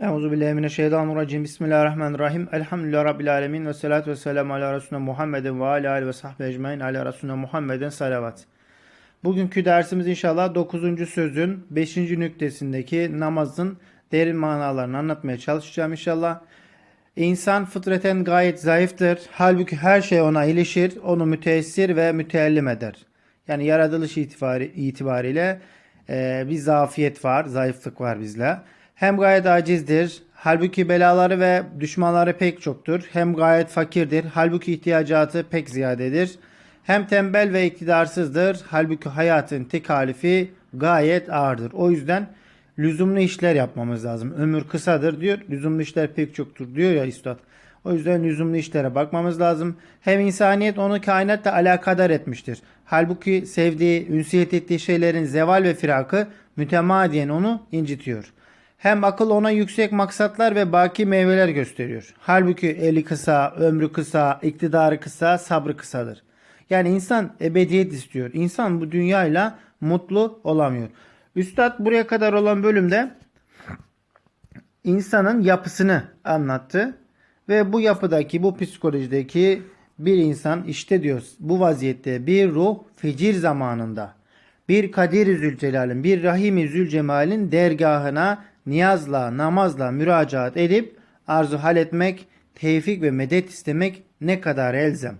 Euzu billahi mineşşeytanirracim. Bismillahirrahmanirrahim. Elhamdülillahi rabbil alamin ve salatu vesselamü ala resulina Muhammedin ve ala alihi ve sahbihi ecmaîn ala resulina Muhammedin salavat. Bugünkü dersimiz inşallah 9. sözün 5. nüktesindeki namazın derin manalarını anlatmaya çalışacağım inşallah. İnsan fıtraten gayet zayıftır. Halbuki her şey ona ilişir, onu müteessir ve müteellim eder. Yani yaratılış itibari, itibariyle e, bir zafiyet var, zayıflık var bizle. Hem gayet acizdir, halbuki belaları ve düşmanları pek çoktur. Hem gayet fakirdir, halbuki ihtiyacatı pek ziyadedir. Hem tembel ve iktidarsızdır, halbuki hayatın tekalifi gayet ağırdır. O yüzden lüzumlu işler yapmamız lazım. Ömür kısadır diyor, lüzumlu işler pek çoktur diyor ya üstad. O yüzden lüzumlu işlere bakmamız lazım. Hem insaniyet onu kainatla alakadar etmiştir. Halbuki sevdiği, ünsiyet ettiği şeylerin zeval ve firakı mütemadiyen onu incitiyor. Hem akıl ona yüksek maksatlar ve baki meyveler gösteriyor. Halbuki eli kısa, ömrü kısa, iktidarı kısa, sabrı kısadır. Yani insan ebediyet istiyor. İnsan bu dünyayla mutlu olamıyor. Üstad buraya kadar olan bölümde insanın yapısını anlattı. Ve bu yapıdaki, bu psikolojideki bir insan işte diyoruz bu vaziyette bir ruh fecir zamanında bir Kadir-i Zülcelal'in, bir Rahim-i Zülcemal'in dergahına niyazla, namazla müracaat edip arzu hal etmek, tevfik ve medet istemek ne kadar elzem.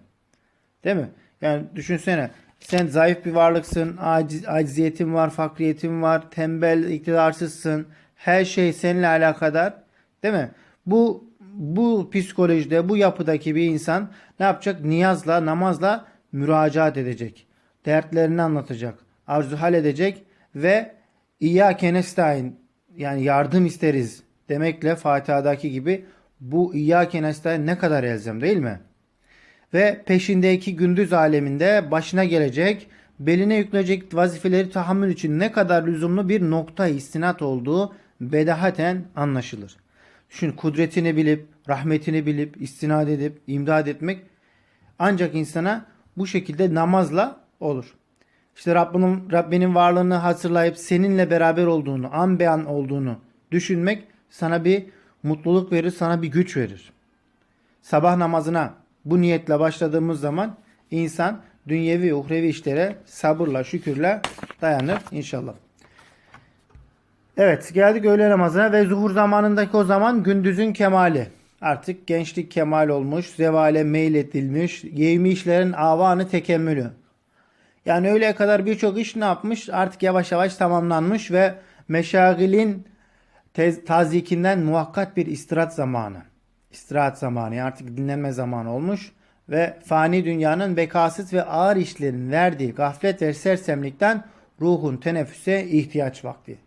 Değil mi? Yani düşünsene sen zayıf bir varlıksın, aciz, aciziyetin var, fakriyetin var, tembel, iktidarsızsın. Her şey seninle alakadar. Değil mi? Bu bu psikolojide, bu yapıdaki bir insan ne yapacak? Niyazla, namazla müracaat edecek. Dertlerini anlatacak. Arzu hal edecek ve İyyâke nestaîn yani yardım isteriz demekle Fatiha'daki gibi bu İyyâke nestaîn ne kadar elzem değil mi? Ve peşindeki gündüz aleminde başına gelecek, beline yükleyecek vazifeleri tahammül için ne kadar lüzumlu bir nokta istinat olduğu bedahaten anlaşılır. Düşün kudretini bilip, rahmetini bilip, istinad edip, imdad etmek ancak insana bu şekilde namazla olur. İşte Rabbinin, Rabbinin varlığını hatırlayıp seninle beraber olduğunu, an beyan olduğunu düşünmek sana bir mutluluk verir, sana bir güç verir. Sabah namazına bu niyetle başladığımız zaman insan dünyevi, uhrevi işlere sabırla, şükürle dayanır inşallah. Evet geldik öğle namazına ve zuhur zamanındaki o zaman gündüzün kemali. Artık gençlik kemal olmuş, zevale meyledilmiş, yevmi işlerin avanı tekemmülü. Yani öğleye kadar birçok iş ne yapmış? Artık yavaş yavaş tamamlanmış ve meşagilin tez, tazikinden muhakkat bir istirahat zamanı. İstirahat zamanı artık dinlenme zamanı olmuş ve fani dünyanın bekasız ve ağır işlerin verdiği gaflet ve sersemlikten ruhun teneffüse ihtiyaç vakti.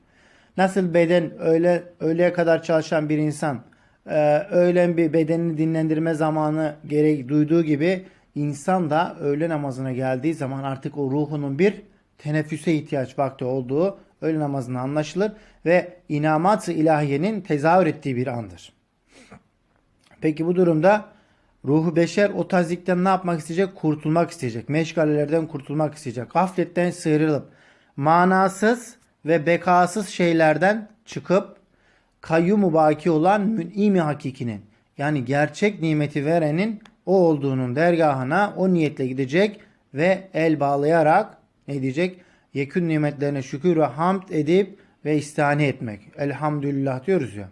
Nasıl beden öyle öğleye kadar çalışan bir insan e, öğlen bir bedenini dinlendirme zamanı gerek duyduğu gibi insan da öğle namazına geldiği zaman artık o ruhunun bir teneffüse ihtiyaç vakti olduğu öğle namazına anlaşılır ve inamat-ı ilahiyenin tezahür ettiği bir andır. Peki bu durumda ruhu beşer o tazikten ne yapmak isteyecek? Kurtulmak isteyecek. Meşgalelerden kurtulmak isteyecek. Gafletten sıyrılıp manasız ve bekasız şeylerden çıkıp kayyum baki olan mün'imi hakikinin yani gerçek nimeti verenin o olduğunun dergahına o niyetle gidecek ve el bağlayarak ne diyecek? Yekün nimetlerine şükür ve hamd edip ve istihane etmek. Elhamdülillah diyoruz ya.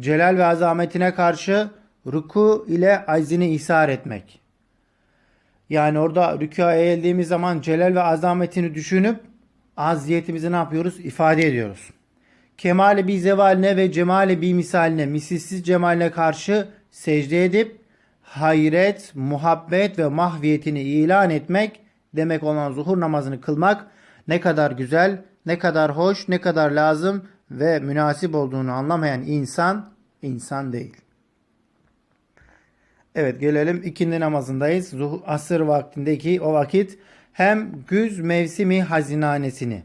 Celal ve azametine karşı ruku ile aczini ihsar etmek. Yani orada rükûa eğildiğimiz zaman celal ve azametini düşünüp aziyetimizi ne yapıyoruz? İfade ediyoruz. Kemali bir zevaline ve cemali bir misaline, misilsiz cemaline karşı secde edip hayret, muhabbet ve mahviyetini ilan etmek demek olan zuhur namazını kılmak ne kadar güzel, ne kadar hoş, ne kadar lazım ve münasip olduğunu anlamayan insan insan değil. Evet gelelim ikindi namazındayız. Zuhur, asır vaktindeki o vakit hem güz mevsimi hazinanesini,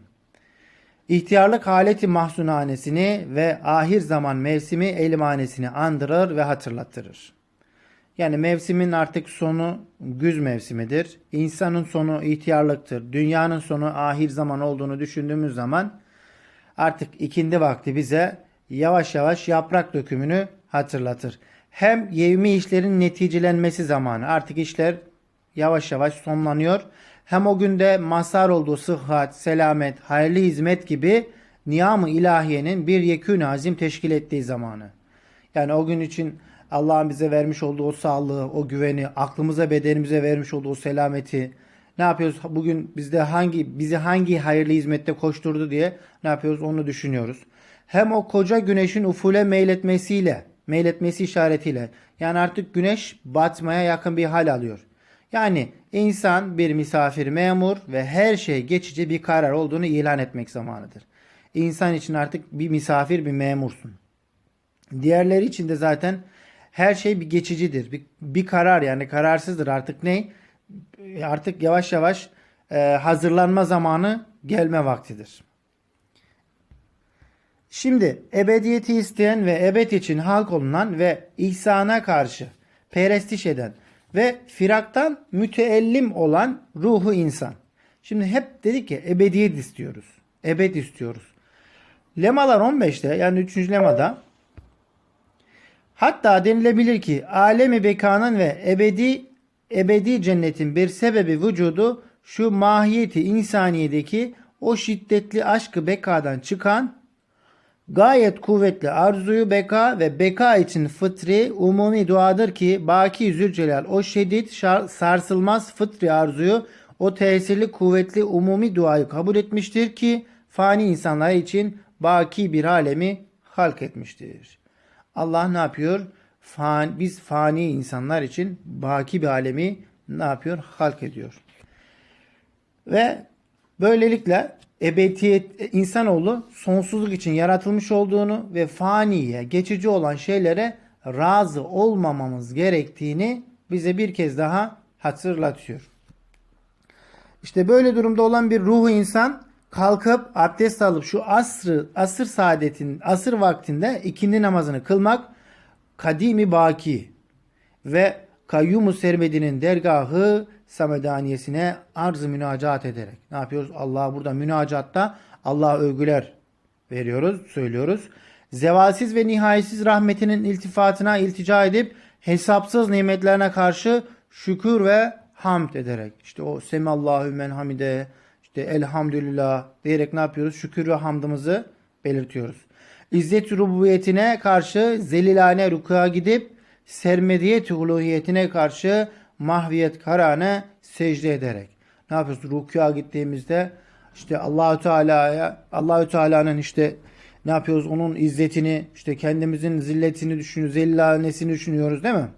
ihtiyarlık haleti mahzunanesini ve ahir zaman mevsimi elimhanesini andırır ve hatırlatırır. Yani mevsimin artık sonu güz mevsimidir. İnsanın sonu ihtiyarlıktır. Dünyanın sonu ahir zaman olduğunu düşündüğümüz zaman artık ikindi vakti bize yavaş yavaş yaprak dökümünü hatırlatır. Hem yevmi işlerin neticelenmesi zamanı. Artık işler yavaş yavaş sonlanıyor. Hem o günde mazhar olduğu sıhhat, selamet, hayırlı hizmet gibi niyam-ı ilahiyenin bir yekûn azim teşkil ettiği zamanı. Yani o gün için Allah'ın bize vermiş olduğu o sağlığı, o güveni, aklımıza, bedenimize vermiş olduğu o selameti ne yapıyoruz? Bugün bizde hangi bizi hangi hayırlı hizmette koşturdu diye ne yapıyoruz? Onu düşünüyoruz. Hem o koca güneşin ufule meyletmesiyle, meyletmesi işaretiyle yani artık güneş batmaya yakın bir hal alıyor. Yani insan bir misafir memur ve her şey geçici bir karar olduğunu ilan etmek zamanıdır. İnsan için artık bir misafir bir memursun. Diğerleri için de zaten her şey bir geçicidir. Bir, bir karar yani kararsızdır artık ne? Artık yavaş yavaş e, hazırlanma zamanı gelme vaktidir. Şimdi ebediyeti isteyen ve ebed için halk olunan ve ihsana karşı perestiş eden ve firaktan müteellim olan ruhu insan. Şimdi hep dedik ki ebediyet istiyoruz. Ebed istiyoruz. Lemalar 15'te yani 3. lemada hatta denilebilir ki alemi bekanın ve ebedi ebedi cennetin bir sebebi vücudu şu mahiyeti insaniyedeki o şiddetli aşkı bekadan çıkan gayet kuvvetli arzuyu beka ve beka için fıtri umumi duadır ki Baki Zülcelal o şiddet sarsılmaz fıtri arzuyu o tesirli kuvvetli umumi duayı kabul etmiştir ki fani insanlar için baki bir alemi halk etmiştir. Allah ne yapıyor? Fan, biz fani insanlar için baki bir alemi ne yapıyor? Halk ediyor. Ve böylelikle ebediyet insanoğlu sonsuzluk için yaratılmış olduğunu ve faniye, geçici olan şeylere razı olmamamız gerektiğini bize bir kez daha hatırlatıyor. İşte böyle durumda olan bir ruhu insan kalkıp abdest alıp şu asrı asır saadetin asır vaktinde ikindi namazını kılmak kadimi baki ve kayyumu sermedinin dergahı samedaniyesine arz-ı münacat ederek ne yapıyoruz? Allah'a burada münacatta Allah'a övgüler veriyoruz, söylüyoruz. Zevalsiz ve nihayetsiz rahmetinin iltifatına iltica edip hesapsız nimetlerine karşı şükür ve hamd ederek işte o semallahu men hamide işte elhamdülillah diyerek ne yapıyoruz? Şükür ve hamdımızı belirtiyoruz. İzzet rububiyetine karşı zelilane rukuya gidip sermediyet uluhiyetine karşı mahviyet karane secde ederek. Ne yapıyoruz? Rukuya gittiğimizde işte Allahü Teala'ya Allahü Teala'nın işte ne yapıyoruz? Onun izzetini, işte kendimizin zilletini düşünüyoruz, zellilanesini düşünüyoruz değil mi?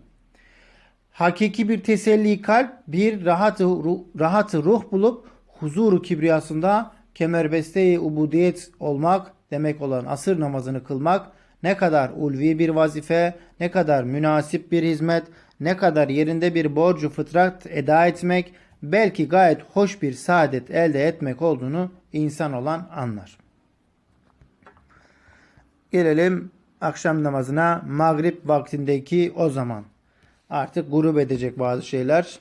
Hakiki bir teselli kalp, bir rahatı, ruh, rahatı ruh bulup huzuru kibriyasında kemerbeste-i ubudiyet olmak demek olan asır namazını kılmak ne kadar ulvi bir vazife, ne kadar münasip bir hizmet, ne kadar yerinde bir borcu fıtrat eda etmek, belki gayet hoş bir saadet elde etmek olduğunu insan olan anlar. Gelelim akşam namazına Magrib vaktindeki o zaman. Artık grup edecek bazı şeyler.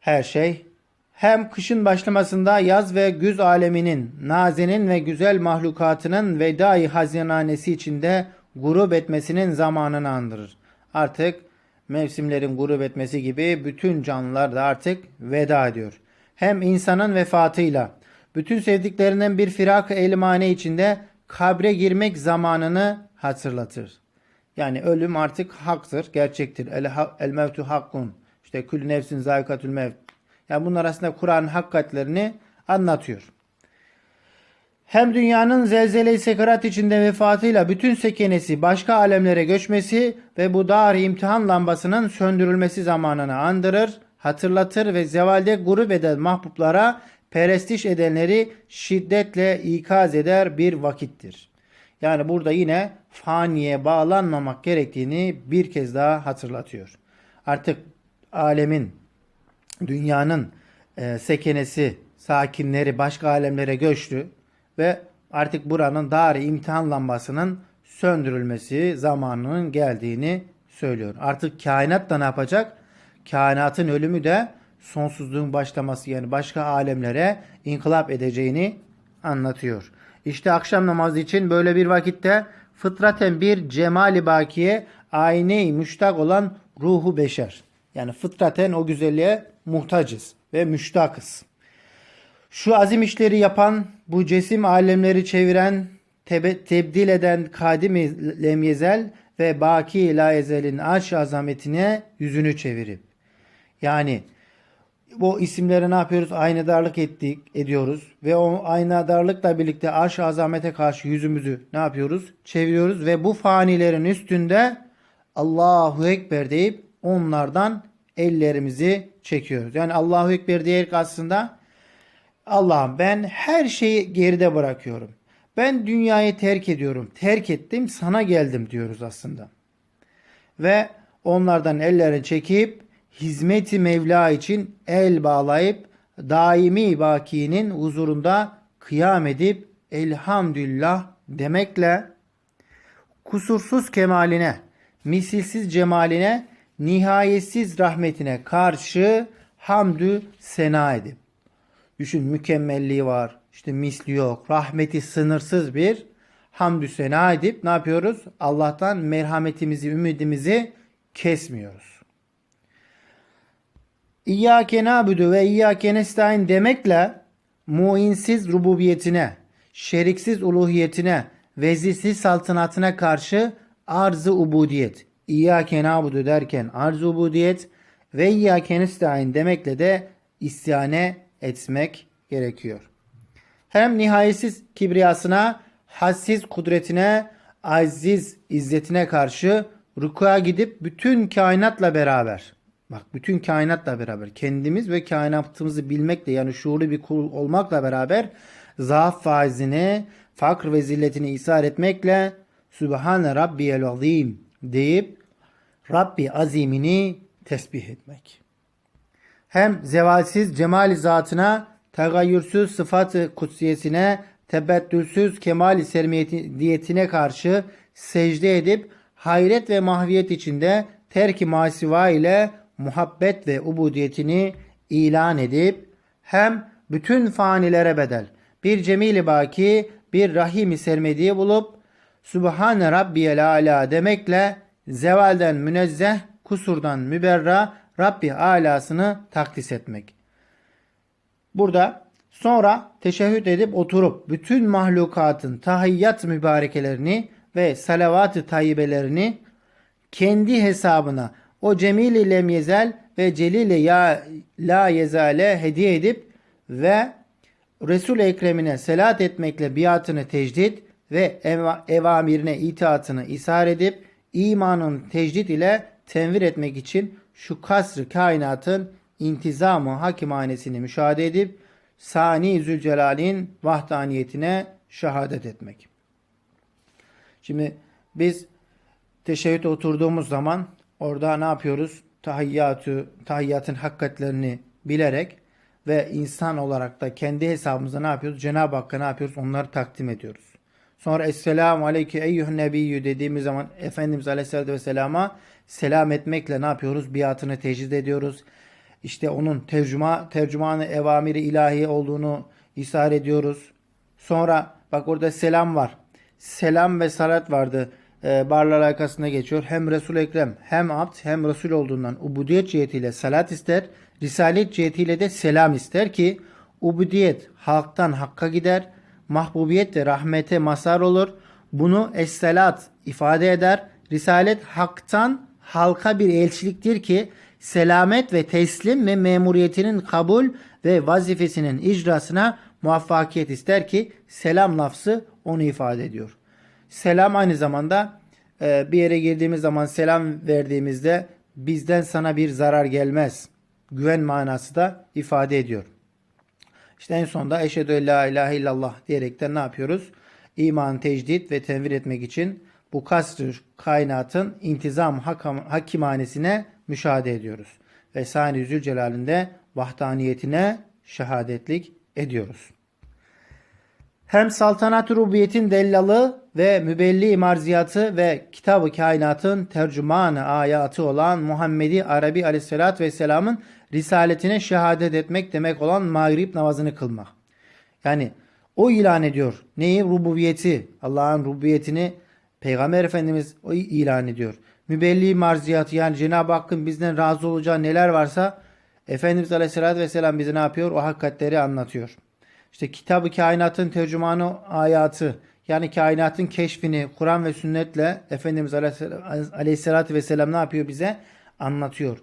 Her şey hem kışın başlamasında yaz ve güz aleminin, nazenin ve güzel mahlukatının vedai hazinanesi içinde grup etmesinin zamanını andırır. Artık mevsimlerin grup etmesi gibi bütün canlılar da artık veda ediyor. Hem insanın vefatıyla, bütün sevdiklerinden bir firak elmane içinde kabre girmek zamanını hatırlatır. Yani ölüm artık haktır, gerçektir. El, el mevtu hakkun. İşte kül nefsin zayikatül mevt. Yani bunlar aslında Kur'an'ın hakikatlerini anlatıyor. Hem dünyanın zelzele-i sekarat içinde vefatıyla bütün sekenesi başka alemlere göçmesi ve bu dar imtihan lambasının söndürülmesi zamanını andırır, hatırlatır ve zevalde grup eden mahbuplara perestiş edenleri şiddetle ikaz eder bir vakittir. Yani burada yine faniye bağlanmamak gerektiğini bir kez daha hatırlatıyor. Artık alemin dünyanın e, sekenesi, sakinleri başka alemlere göçtü ve artık buranın dar imtihan lambasının söndürülmesi zamanının geldiğini söylüyor. Artık kainat da ne yapacak? Kainatın ölümü de sonsuzluğun başlaması yani başka alemlere inkılap edeceğini anlatıyor. İşte akşam namazı için böyle bir vakitte fıtraten bir cemali bakiye ayne-i müştak olan ruhu beşer. Yani fıtraten o güzelliğe muhtacız ve müştakız. Şu azim işleri yapan, bu cesim alemleri çeviren, tebe, tebdil eden kadim lemyezel ve baki la ezelin arş azametine yüzünü çevirip. Yani bu isimlere ne yapıyoruz? Aynadarlık ettik, ediyoruz. Ve o aynadarlıkla birlikte arş azamete karşı yüzümüzü ne yapıyoruz? Çeviriyoruz ve bu fanilerin üstünde Allahu Ekber deyip onlardan ellerimizi çekiyoruz. Yani Allahu Ekber diyerek aslında Allah'ım ben her şeyi geride bırakıyorum. Ben dünyayı terk ediyorum. Terk ettim sana geldim diyoruz aslında. Ve onlardan ellerini çekip hizmeti Mevla için el bağlayıp daimi bakinin huzurunda kıyam edip elhamdülillah demekle kusursuz kemaline, misilsiz cemaline, nihayetsiz rahmetine karşı hamdü sena edip. Düşün mükemmelliği var. işte misli yok. Rahmeti sınırsız bir hamdü sena edip ne yapıyoruz? Allah'tan merhametimizi, ümidimizi kesmiyoruz. İyyâke nâbudu ve iyyâke nestaîn demekle muinsiz rububiyetine, şeriksiz uluhiyetine, vezirsiz saltanatına karşı arz-ı ubudiyet. İyyâke nâbudu derken arz-ı ubudiyet ve iyyâke nestaîn demekle de isyane etmek gerekiyor. Hem nihayetsiz kibriyasına, hassiz kudretine, aziz izzetine karşı rukuya gidip bütün kainatla beraber Bak bütün kainatla beraber kendimiz ve kainatımızı bilmekle yani şuurlu bir kul olmakla beraber zaaf faizini, fakr ve zilletini isar etmekle Sübhane Rabbiyel Azim deyip Rabbi azimini tesbih etmek. Hem zevalsiz cemali zatına, tegayyürsüz sıfatı kutsiyesine, tebettülsüz kemali sermiyetine karşı secde edip hayret ve mahviyet içinde terki masiva ile muhabbet ve ubudiyetini ilan edip hem bütün fanilere bedel bir cemili baki bir rahimi sermediği bulup Sübhane Rabbiyel Ala demekle zevalden münezzeh kusurdan müberra Rabbi alasını takdis etmek. Burada sonra teşehhüd edip oturup bütün mahlukatın tahiyyat mübarekelerini ve salavat-ı tayyibelerini kendi hesabına o cemil lem yezel ve celil ya la yezale hediye edip ve Resul Ekrem'ine selat etmekle biatını tecdit ve eva, evamirine itaatını ishar edip imanın tecdit ile tenvir etmek için şu kasr kainatın intizamı hakimanesini müşahede edip Sani Zülcelal'in vahdaniyetine şehadet etmek. Şimdi biz teşehhüde oturduğumuz zaman Orada ne yapıyoruz? Tahiyyatü, tahiyyatın hakikatlerini bilerek ve insan olarak da kendi hesabımızda ne yapıyoruz? Cenab-ı Hakk'a ne yapıyoruz? Onları takdim ediyoruz. Sonra Esselamu Aleyke Eyyühün Nebiyyü dediğimiz zaman Efendimiz Aleyhisselatü Vesselam'a selam etmekle ne yapıyoruz? Biatını tecrid ediyoruz. İşte onun tercüma, tercümanı evamiri ilahi olduğunu ishar ediyoruz. Sonra bak orada selam var. Selam ve salat vardı e, barlar arkasında geçiyor. Hem Resul Ekrem hem abd hem Resul olduğundan ubudiyet cihetiyle salat ister. Risalet cihetiyle de selam ister ki ubudiyet halktan hakka gider. Mahbubiyet de rahmete masar olur. Bunu es-salat ifade eder. Risalet haktan halka bir elçiliktir ki selamet ve teslim ve memuriyetinin kabul ve vazifesinin icrasına muvaffakiyet ister ki selam lafzı onu ifade ediyor. Selam aynı zamanda e, bir yere girdiğimiz zaman selam verdiğimizde bizden sana bir zarar gelmez. Güven manası da ifade ediyor. İşte en sonunda eşhedü la ilahe illallah diyerekten ne yapıyoruz? İman tecdit ve tenvir etmek için bu kasr kainatın intizam hakimanesine müşahede ediyoruz. Ve Sani Zülcelal'inde vahdaniyetine şehadetlik ediyoruz hem saltanat rubiyetin dellalı ve mübelli marziyatı ve kitabı kainatın tercümanı ayatı olan Muhammedi Arabi aleyhissalatü vesselamın risaletine şehadet etmek demek olan mağrib namazını kılmak. Yani o ilan ediyor. Neyi? Rububiyeti. Allah'ın rububiyetini Peygamber Efendimiz o ilan ediyor. Mübelli marziyatı yani Cenab-ı Hakk'ın bizden razı olacağı neler varsa Efendimiz Aleyhisselatü Vesselam bize ne yapıyor? O hakikatleri anlatıyor. İşte kitabı kainatın tercümanı ayatı yani kainatın keşfini Kur'an ve sünnetle Efendimiz Aleyhisselatü Vesselam ne yapıyor bize? Anlatıyor.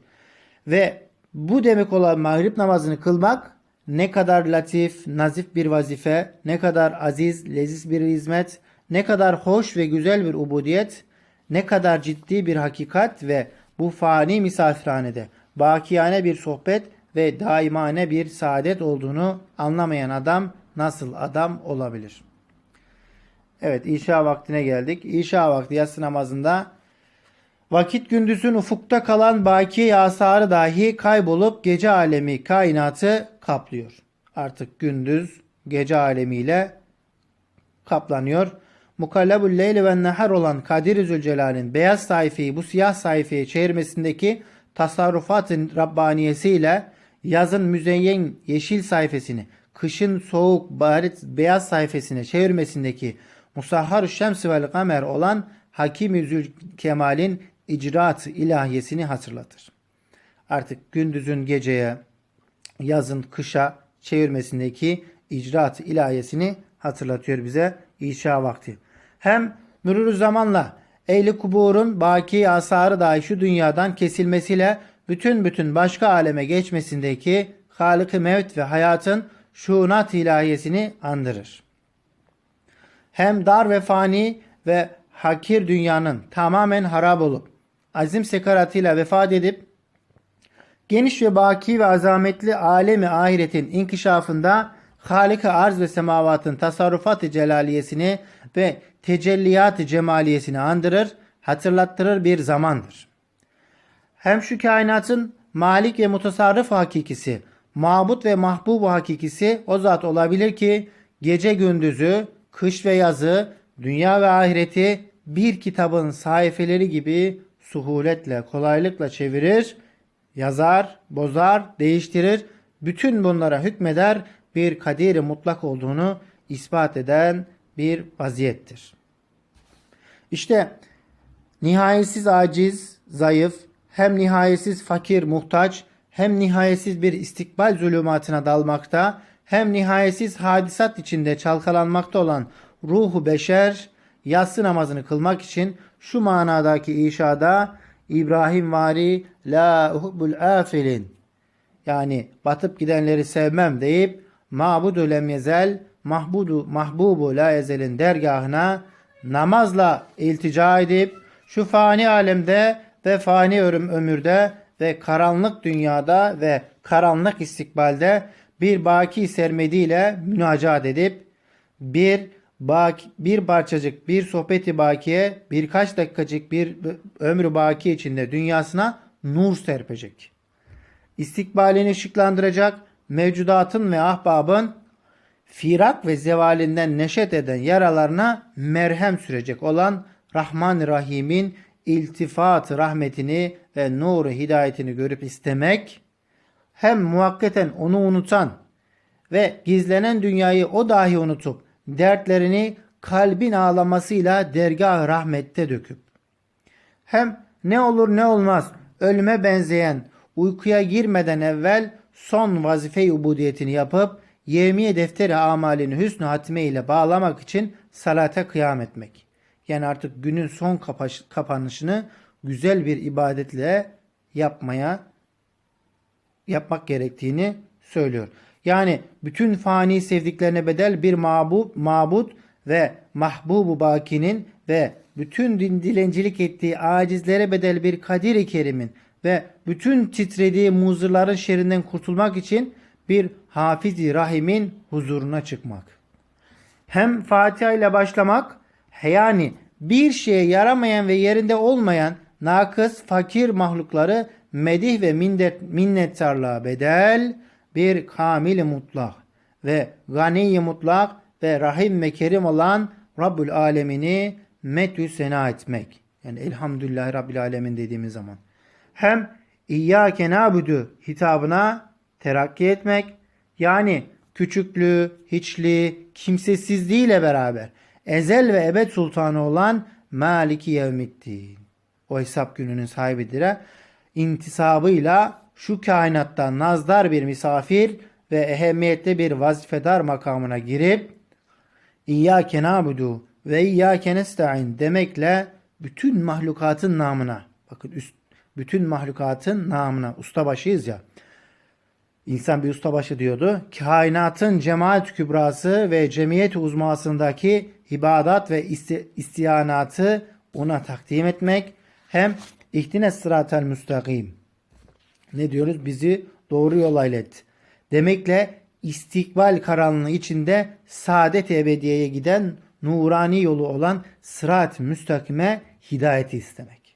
Ve bu demek olan mağrib namazını kılmak ne kadar latif, nazif bir vazife, ne kadar aziz, leziz bir hizmet, ne kadar hoş ve güzel bir ubudiyet, ne kadar ciddi bir hakikat ve bu fani misafirhanede bakiyane bir sohbet ve daimane bir saadet olduğunu anlamayan adam nasıl adam olabilir? Evet İşa vaktine geldik. İşa vakti yatsı namazında vakit gündüzün ufukta kalan baki yasarı dahi kaybolup gece alemi kainatı kaplıyor. Artık gündüz gece alemiyle kaplanıyor. Mukallebul leyli ve nehar olan Kadir Zülcelal'in beyaz sayfayı bu siyah sayfayı çevirmesindeki tasarrufatın Rabbaniyesiyle yazın müzeyyen yeşil sayfasını, kışın soğuk barit beyaz sayfasını çevirmesindeki Musahhar Şems vel Kamer olan Hakim-i Zülkemal'in icraat ilahiyesini hatırlatır. Artık gündüzün geceye, yazın kışa çevirmesindeki icraat ilahiyesini hatırlatıyor bize İşa vakti. Hem mürür zamanla ehli kuburun baki asarı dahi şu dünyadan kesilmesiyle bütün bütün başka aleme geçmesindeki Halık-ı Mevt ve hayatın şuunat ilahiyesini andırır. Hem dar ve fani ve hakir dünyanın tamamen harap olup azim sekaratıyla vefat edip geniş ve baki ve azametli alemi ahiretin inkişafında Halik-i arz ve semavatın tasarrufat-ı celaliyesini ve tecelliyat-ı cemaliyesini andırır, hatırlattırır bir zamandır. Hem şu kainatın malik ve mutasarrıf hakikisi, mabut ve mahbub hakikisi o zat olabilir ki gece gündüzü, kış ve yazı, dünya ve ahireti bir kitabın sayfeleri gibi suhuletle, kolaylıkla çevirir, yazar, bozar, değiştirir, bütün bunlara hükmeder bir kadiri mutlak olduğunu ispat eden bir vaziyettir. İşte nihayetsiz aciz, zayıf, hem nihayetsiz fakir, muhtaç, hem nihayetsiz bir istikbal zulümatına dalmakta, hem nihayetsiz hadisat içinde çalkalanmakta olan ruhu beşer, yatsı namazını kılmak için şu manadaki inşada İbrahim vari la uhubbul afilin. Yani batıp gidenleri sevmem deyip mabudu lem yezel mahbudu mahbubu la ezelin dergahına namazla iltica edip şu fani alemde ve fani ömürde ve karanlık dünyada ve karanlık istikbalde bir baki sermediyle münacat edip bir baki, bir parçacık bir sohbeti bakiye birkaç dakikacık bir ömrü baki içinde dünyasına nur serpecek. İstikbalini ışıklandıracak mevcudatın ve ahbabın firak ve zevalinden neşet eden yaralarına merhem sürecek olan Rahman Rahim'in iltifat rahmetini ve nuru hidayetini görüp istemek hem muhakketen onu unutan ve gizlenen dünyayı o dahi unutup dertlerini kalbin ağlamasıyla dergah rahmette döküp hem ne olur ne olmaz ölüme benzeyen uykuya girmeden evvel son vazife-i ubudiyetini yapıp yevmiye defteri amalini hüsnü hatime ile bağlamak için salate kıyam etmek. Yani artık günün son kapaş, kapanışını güzel bir ibadetle yapmaya yapmak gerektiğini söylüyor. Yani bütün fani sevdiklerine bedel bir mabut, mabut ve mahbubu bakinin ve bütün din dilencilik ettiği acizlere bedel bir kadir-i kerimin ve bütün titrediği muzırların şerrinden kurtulmak için bir hafiz rahimin huzuruna çıkmak. Hem Fatiha ile başlamak yani bir şeye yaramayan ve yerinde olmayan nakıs fakir mahlukları medih ve minnet, minnettarlığa bedel bir kamil mutlak ve gani mutlak ve rahim ve kerim olan Rabbül Alemini metü sena etmek. Yani elhamdülillah Rabbil Alemin dediğimiz zaman. Hem İyyâke nâbudu hitabına terakki etmek yani küçüklüğü, hiçliği, kimsesizliğiyle beraber ezel ve ebed sultanı olan maliki yevmiddin. O hesap gününün sahibidir. İntisabıyla şu kainattan nazdar bir misafir ve ehemmiyetli bir vazifedar makamına girip İyyâke nâbudu ve iyyâke nesta'in demekle bütün mahlukatın namına bakın üst, bütün mahlukatın namına ustabaşıyız ya İnsan bir ustabaşı diyordu. Kainatın cemaat kübrası ve cemiyet uzmasındaki ibadat ve isti- istiyanatı ona takdim etmek hem ihtine sıratel müstakim ne diyoruz? Bizi doğru yola ilet. Demekle istikbal karanlığı içinde saadet ebediyeye giden nurani yolu olan sırat-ı müstakime hidayeti istemek.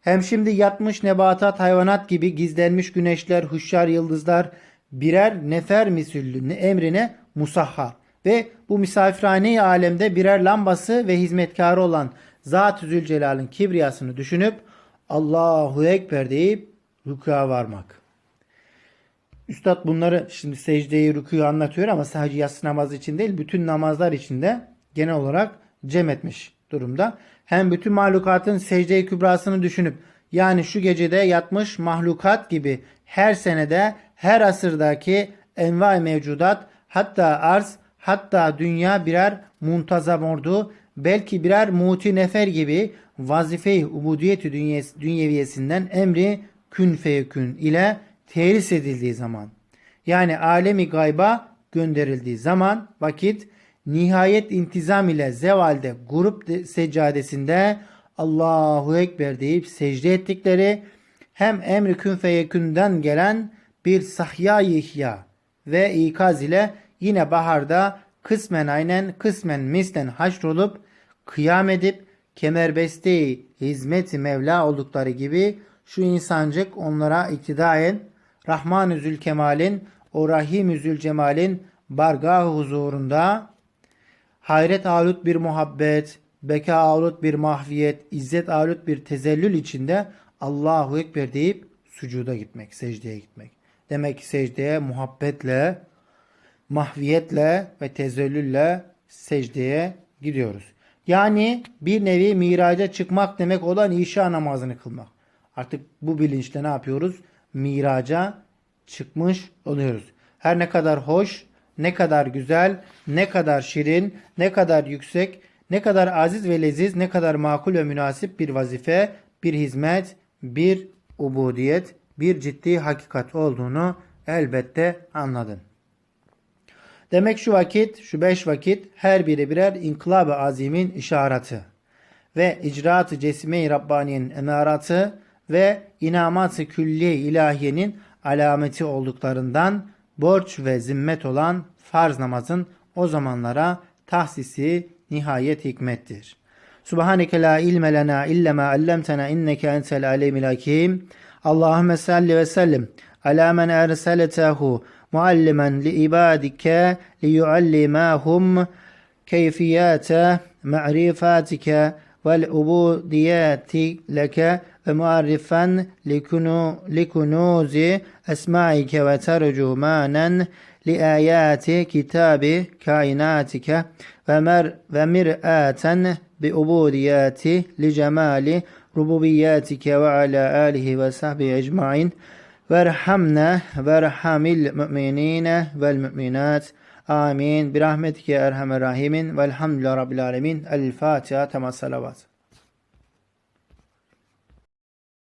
Hem şimdi yatmış nebatat, hayvanat gibi gizlenmiş güneşler, huşyar yıldızlar birer nefer misüllü emrine musahhar ve bu misafirhane alemde birer lambası ve hizmetkarı olan Zat-ı Zülcelal'in kibriyasını düşünüp Allahu Ekber deyip rükuya varmak. Üstad bunları şimdi secdeyi rükûyu anlatıyor ama sadece yatsı namazı için değil bütün namazlar için de genel olarak cem etmiş durumda. Hem bütün mahlukatın secde-i kübrasını düşünüp yani şu gecede yatmış mahlukat gibi her senede her asırdaki enva mevcudat hatta arz hatta dünya birer muntazam ordu belki birer muti nefer gibi vazife-i ubudiyeti dünyeviyesinden emri kün feyekün ile tehris edildiği zaman. Yani alemi gayba gönderildiği zaman vakit nihayet intizam ile zevalde grup de- seccadesinde Allahu Ekber deyip secde ettikleri hem emri kün feyekünden gelen bir sahya ihya ve ikaz ile yine baharda kısmen aynen kısmen mislen haşrolup kıyam edip kemerbeste hizmet-i Mevla oldukları gibi şu insancık onlara iktidaen Rahman-ı Zülkemal'in o Rahim-ü Zülcemal'in bargah huzurunda hayret alut bir muhabbet, beka alut bir mahviyet, izzet alut bir tezellül içinde Allahu Ekber deyip sucuda gitmek, secdeye gitmek. Demek ki secdeye muhabbetle, mahviyetle ve tezellülle secdeye gidiyoruz. Yani bir nevi miraca çıkmak demek olan işa namazını kılmak. Artık bu bilinçle ne yapıyoruz? Miraca çıkmış oluyoruz. Her ne kadar hoş, ne kadar güzel, ne kadar şirin, ne kadar yüksek, ne kadar aziz ve leziz, ne kadar makul ve münasip bir vazife, bir hizmet, bir ubudiyet, bir ciddi hakikat olduğunu elbette anladın. Demek şu vakit, şu beş vakit her biri birer inkılab-ı azimin işareti ve icraat-ı cesime-i Rabbaniye'nin emaratı ve inamat-ı külliye ilahiyenin alameti olduklarından borç ve zimmet olan farz namazın o zamanlara tahsisi nihayet hikmettir. Subhaneke la ilme lena illa ma allamtena inneke entel alimul hakim. Allahümme salli ve sellim ala men erseletehu muallimen li ibadike li yuallimahum keyfiyate ma'rifatike vel ubudiyeti leke ve muarrifen likunu, likunuzi esmaike ve tercümanen li ayati kitabi kainatike ve mer ve mir'aten bi ubudiyati li cemali rububiyatike ve ala alihi ve sahbihi ecmain. Verhamna verhamil müminine vel müminat. Amin. Bir rahmetike rahimin. Velhamdülillahi rabbil alemin. El Fatiha. Tema salavat